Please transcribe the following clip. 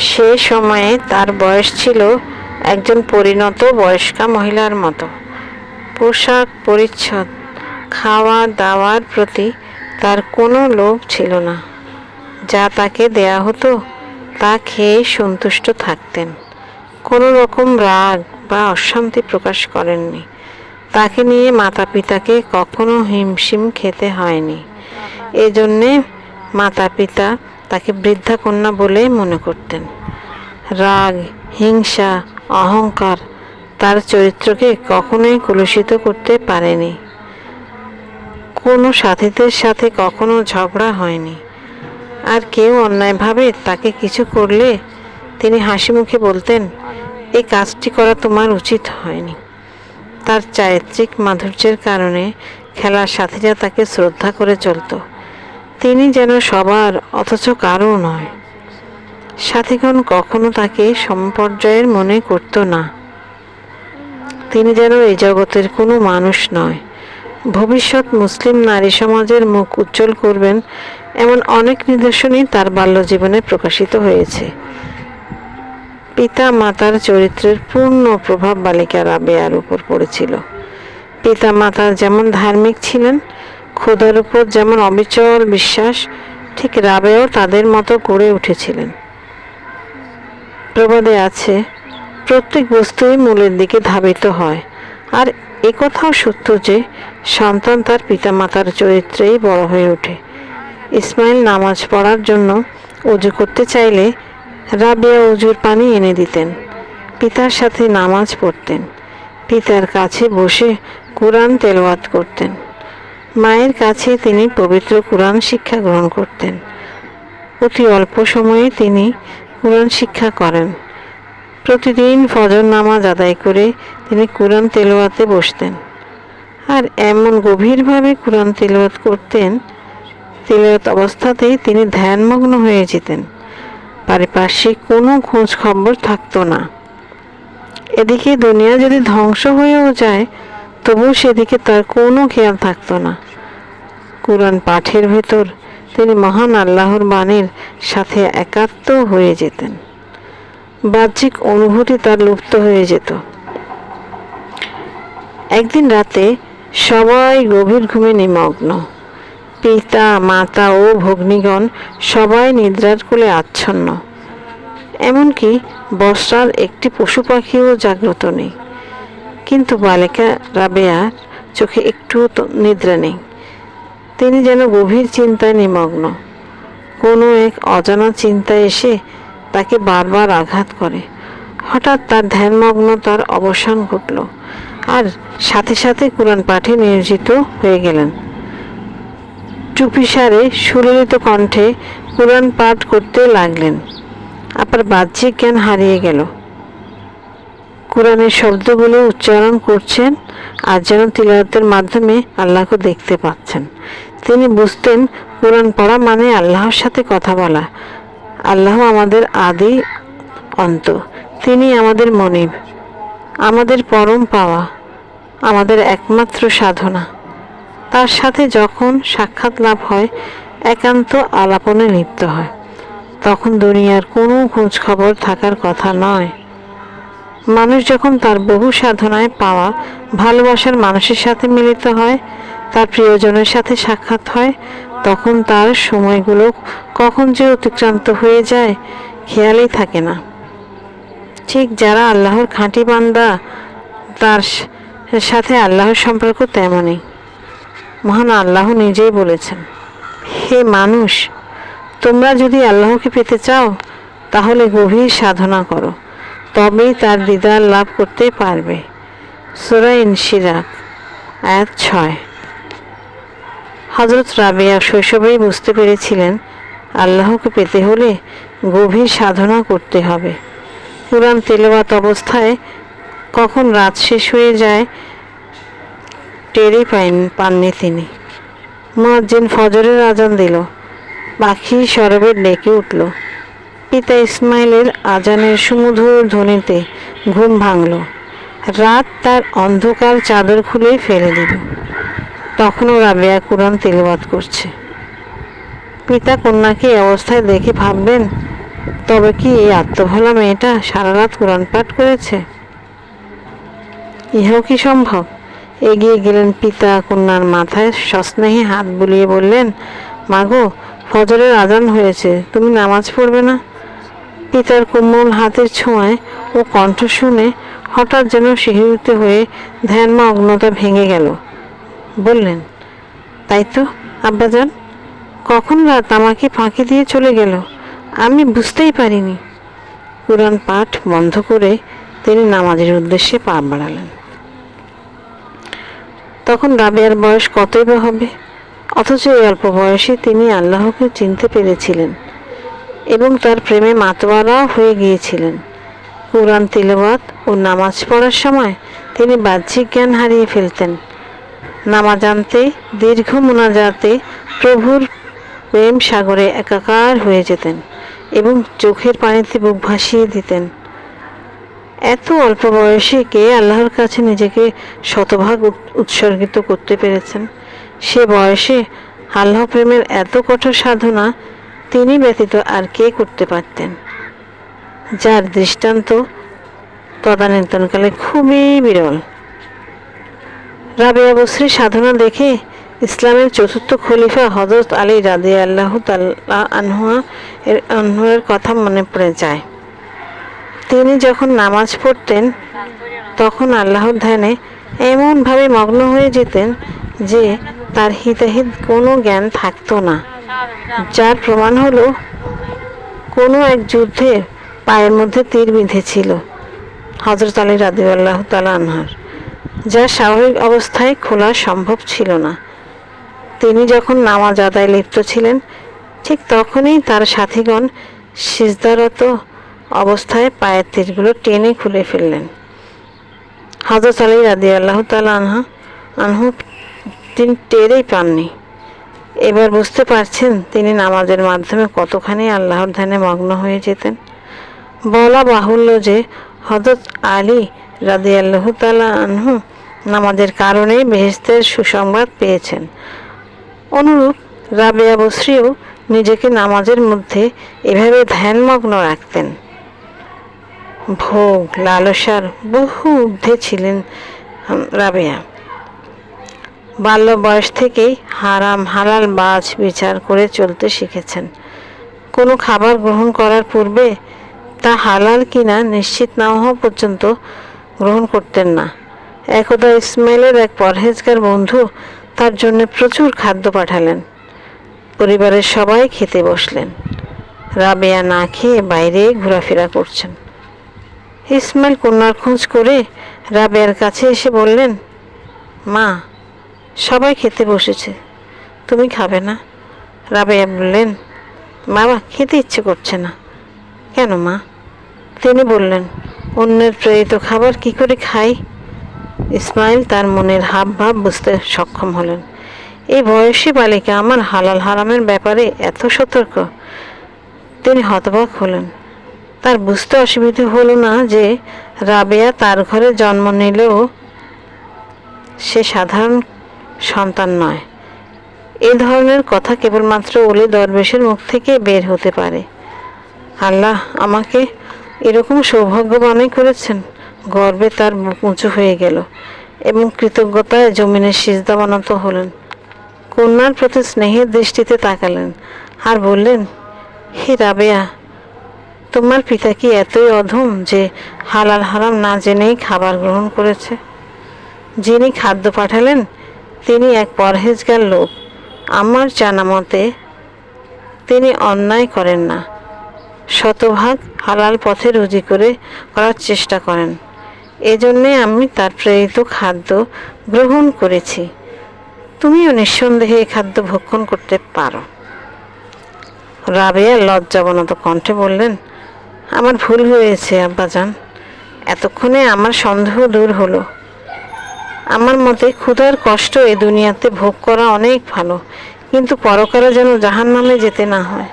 সে সময়ে তার বয়স ছিল একজন পরিণত বয়স্কা মহিলার মতো। পোশাক পরিচ্ছদ খাওয়া দাওয়ার প্রতি তার কোনো লোভ ছিল না। যা তাকে দেয়া হতো, তা খেয়ে সন্তুষ্ট থাকতেন। কোনো রকম রাগ বা অশান্তি প্রকাশ করেননি। তাকে নিয়ে মাতা পিতাকে কখনো হিমশিম খেতে হয়নি। এজন্যে মাতা পিতা তাকে বৃদ্ধা কন্যা বলেই মনে করতেন। রাগ, হিংসা, অহংকার তার চরিত্রকে কখনোই কলুষিত করতে পারেনি। কোনো সাথীদের সাথে কখনো ঝগড়া হয়নি। আর কেউ অন্যায়ভাবে তাকে কিছু করলে তিনি হাসি মুখে বলতেন, এই কাজটি করা তোমার উচিত হয়নি। তার চারিত্রিক মাধুর্যের কারণে খেলার সাথীরা তাকে শ্রদ্ধা করে চলত। তিনি যেন সবার, অথচ কারও নয়। সাথীগণ কখনো তাকে সম্পর্যায়ের মনে করত না। তিনি যেন এই জগতের কোনো মানুষ নয়। ভবিষ্যৎ মুসলিম নারী সমাজের মুখ উজ্জ্বল করবেন এমন অনেক নিদর্শনই তার বাল্যজীবনে প্রকাশিত হয়েছে। পিতা মাতার চরিত্রের পূর্ণ প্রভাব বালিকা রাবেয়ার উপর পড়েছিল। পিতা মাতা যেমন ধার্মিক ছিলেন খোদার উপর যেমন অবিচল বিশ্বাস, ঠিক রাবেও তাদের মতো গড়ে উঠেছিলেন। প্রবাদে আছে, প্রত্যেক বস্তুই মূলের দিকে ধাবিত হয়। আর একথাও সত্য যে, সন্তান তার পিতামাতার চরিত্রেই বড় হয়ে ওঠে। ইসমাইল নামাজ পড়ার জন্য অজু করতে চাইলে রাবিয়া অজুর পানি এনে দিতেন। পিতার সাথে নামাজ পড়তেন। পিতার কাছে বসে কোরআন তেলাওয়াত করতেন। মায়ের কাছে তিনি পবিত্র কোরআন শিক্ষা গ্রহণ করতেন। অতি অল্প সময়ে তিনি কোরআন শিক্ষা করেন। প্রতিদিন ফজর নামাজ আদায় করে তিনি কোরআন তেলাওয়াতে বসতেন। আর এমন গভীরভাবে কোরআন তেলাওয়াত করতেন, তেলাওয়াত অবস্থাতেই তিনি ধ্যানমগ্ন হয়ে যেতেন। পারিপার্শ্বিক কোনো খোঁজ খবর থাকতো না। এদিকে দুনিয়া যদি ধ্বংস হয়েও যায় তবুও সেদিকে তার কোনো খেয়াল থাকতো না। কোরআন পাঠের ভেতর তিনি মহান আল্লাহর বাণীর সাথে একাত্ম হয়ে যেতেন। বাহ্যিক অনুভূতি তার লুপ্ত হয়ে যেত। একদিন রাতে সবাই গভীর ঘুমে নিমগ্ন। পিতা, মাতা ও ভগ্নীগণ সবাই নিদ্রার কোলে আচ্ছন্ন। এমনকি বর্ষার একটি পশু পাখিও জাগ্রত নেই। কিন্তু বালিকা রাবেয়ার চোখে একটুও নিদ্রা নেই। তিনি যেন গভীর চিন্তায় নিমগ্ন। কোনো এক অজানা চিন্তা এসে তাকে বারবার আঘাত করে। হঠাৎ তার ধ্যানমগ্ন তার অবসান ঘটল আর সাথে সাথে কোরআন পাঠে নিয়োজিত হয়ে গেলেন। চুপিসারে সুললিত কণ্ঠে কোরআন পাঠ করতে লাগলেন। আবার বাহ্যিক জ্ঞান হারিয়ে গেল। কোরআনের শব্দগুলো উচ্চারণ করছেন আর যেন তিলাওয়াতের মাধ্যমে আল্লাহকে দেখতে পাচ্ছেন। তিনি বুঝতেন কোরআন পড়া মানে আল্লাহর সাথে কথা বলা। আল্লাহ আমাদের আদি অন্ত। তিনি আমাদের মনিব। আমাদের পরম পাওয়া। আমাদের একমাত্র সাধনা। তার সাথে যখন সাক্ষাৎ লাভ হয়, একান্ত আলাপনে লিপ্ত হয়। তখন দুনিয়ার কোনো খোঁজ খবর থাকার কথা নয়। মানুষ যখন তার বহু সাধনায় পাওয়া ভালোবাসার মানুষের সাথে মিলিত হয়, তার প্রিয়জনের সাথে সাক্ষাৎ হয়, তখন তার সময়গুলো কখন যে অতিক্রান্ত হয়ে যায় খেয়ালই থাকে না। ঠিক যারা আল্লাহর খাঁটি বান্দা, তার সাথে আল্লাহর সম্পর্ক তেমনই। মহান আল্লাহ নিজেই বলেছেন, হে মানুষ, তোমরা যদি আল্লাহকে পেতে চাও, তাহলে গভীর সাধনা করো। তবেই তার দিদার লাভ করতে পারবে। সুরা ইনশিরাক এক ছয়। হজরত রাবেয়া শৈশবেই বুঝতে পেরেছিলেন, আল্লাহকে পেতে হলে গভীর সাধনা করতে হবে। কোরআন তেলাওয়াত অবস্থায় কখন রাত শেষ হয়ে যায় টেরই পাইন, পাননি তিনি। মুয়াজ্জিন ফজরের আজান দিল। পাখি সরবের ডেকে উঠল। পিতা ইসমাইলের আজানের সুমধুর ধ্বনিতে ঘুম ভাঙল। রাত তার অন্ধকার চাদর খুলে ফেলে দিল। তখনও রাবেয়া কোরআন তেলবাদ করছে। পিতা কন্যাকে এই অবস্থায় দেখে ভাববেন, তবে কি এই আত্মভোলা মেয়েটা সারা রাত কোরআন পাঠ করেছে? ইহাও কি সম্ভব? এগিয়ে গেলেন পিতা কন্যার মাথায় সস্নেহে হাত বুলিয়ে বললেন মাগো ফজরের আজান হয়েছে, তুমি নামাজ পড়বে না? পিতার কোমল হাতের ছোঁয়ায় ও কণ্ঠ শুনে হঠাৎ যেন শিহরিত হয়ে ধ্যানমগ্নতা ভেঙে গেল। বললেন, তাই তো, আব্বাজান, কখন রাত আমাকে ফাঁকি দিয়ে চলে গেল? আমি বুঝতেই পারিনি। কোরআন পাঠ বন্ধ করে তিনি নামাজের উদ্দেশ্যে পা বাড়ালেন। তখন রাবেয়ার বয়স কতই বা হবে? অথচ এই অল্প বয়সে তিনি আল্লাহকে চিনতে পেরেছিলেন। এবং তার প্রেমে মাতোয়ারাও হয়ে গিয়েছিলেন। কোরআন তিলবাত ও নামাজ পড়ার সময় তিনি বাহ্যিক জ্ঞান হারিয়ে ফেলতেন। নামাজ আনতে, দীর্ঘ মোনাজাতে প্রভুর প্রেম সাগরে একাকার হয়ে যেতেন এবং চোখের পানিতে বুক ভাসিয়ে দিতেন। এত অল্প বয়সে কে আল্লাহর কাছে নিজেকে শতভাগ উৎসর্গিত করতে পেরেছেন? সে বয়সে আল্লাহ প্রেমের এত কঠোর সাধনা তিনি ব্যতীত আর কে করতে পারতেন? যার দৃষ্টান্ত তদানীন্তনকালে খুবই বিরল। রাবে বসরির সাধনা দেখে ইসলামের চতুর্থ খলিফা হজরত আলী রাদে আল্লাহ তাল্লাহ আনহুয়া এর আনহুয়ের কথা মনে পড়ে যায়। তিনি যখন নামাজ পড়তেন, তখন আল্লাহর ধ্যানে এমনভাবে মগ্ন হয়ে যেতেন যে তার হিতাহিত কোনো জ্ঞান থাকতো না। যার প্রমাণ হলো, কোনো এক যুদ্ধে পায়ের মধ্যে তীর বিঁধেছিল হজরত আলী রাদি আল্লাহ তালা আনহার। যা স্বাভাবিক অবস্থায় খোলা সম্ভব ছিল না। তিনি যখন নামাজ আদায় লিপ্ত ছিলেন, ঠিক তখনই তার সাথীগণ সিজদারত অবস্থায় পায়ের তীরগুলো টেনে খুলে ফেললেন। হজরত আলী রাদি আল্লাহ তালা আনহা আনহু তিনি টেরেই পাননি। এবার বুঝতে পারছেন তিনি নামাজের মাধ্যমে কতখানি আল্লাহর ধ্যানে মগ্ন হয়ে যেতেন। বলা বাহুল্য যে হজরত আলী রাদি আল্লাহ আনহু নামাজের কারণেই বেহেস্তের সুসংবাদ পেয়েছেন। অনুরূপ রাবেয়া বসরিও নিজেকে নামাজের মধ্যে এভাবে ধ্যানমগ্ন রাখতেন। ভোগ, লালসার বহু ঊর্ধ্বে ছিলেন রাবেয়া। বাল্য বয়স থেকেই হারাম হালাল বাজ বিচার করে চলতে শিখেছেন। কোনো খাবার গ্রহণ করার পূর্বে তা হালাল কিনা নিশ্চিত না হওয়া পর্যন্ত গ্রহণ করতেন না। একদা ইসমাইলের এক পরহেজগার বন্ধু তার জন্য প্রচুর খাদ্য পাঠালেন। পরিবারের সবাই খেতে বসলেন। রাবেয়া না খেয়ে বাইরে ঘোরাফেরা করছেন। ইসমাইল কন্যার খোঁজ করে রাবেয়ার কাছে এসে বললেন, মা সবাই খেতে বসেছে। তুমি খাবে না? রাবেয়া বললেন বাবা খেতে ইচ্ছে করছে না। কেন মা? তিনি বললেন, অন্যের প্রেরিত খাবার কি করে খাই? ইসমাইল তার মনের হাব ভাব বুঝতে সক্ষম হলেন। এই বয়সী বালিকা আমার হালাল হারামের ব্যাপারে এত সতর্ক? তিনি হতবাক হলেন। তার বুঝতে অসুবিধে হলো না যে রাবেয়া তার ঘরে জন্ম নিলেও সে সাধারণ সন্তান নয়। এ ধরনের কথা কেবলমাত্র ওলি দরবেশের মুখ থেকে বের হতে পারে। আল্লাহ আমাকে এরকম সৌভাগ্যবানই করেছেন, গর্বে তার বুক উঁচু হয়ে গেল এবং কৃতজ্ঞতায় জমিনের সিজদা বানাত হলেন। কন্যার প্রতি স্নেহের দৃষ্টিতে তাকালেন আর বললেন, হে রাবেয়া, তোমার পিতা কি এতই অধম যে হালাল হারাম না জেনেই খাবার গ্রহণ করেছে? যিনি খাদ্য পাঠালেন তিনি এক পরহেজগার লোক। আমার জানা মতে, তিনি অন্যায় করেন না। শতভাগ হালাল পথে রুজি করে করার চেষ্টা করেন। এজন্যে আমি তার প্রেরিত খাদ্য গ্রহণ করেছি। তুমিও নিঃসন্দেহে এই খাদ্য ভক্ষণ করতে পারো। রাবেয়া লজ্জাবনত কণ্ঠে বললেন, আমার ভুল হয়েছে, আব্বাজান। এতক্ষণে আমার সন্দেহ দূর হলো। আমার মতে ক্ষুধার কষ্ট এ দুনিয়াতে ভোগ করা অনেক ভালো, কিন্তু পরকালে যেন জাহান নামে যেতে না হয়।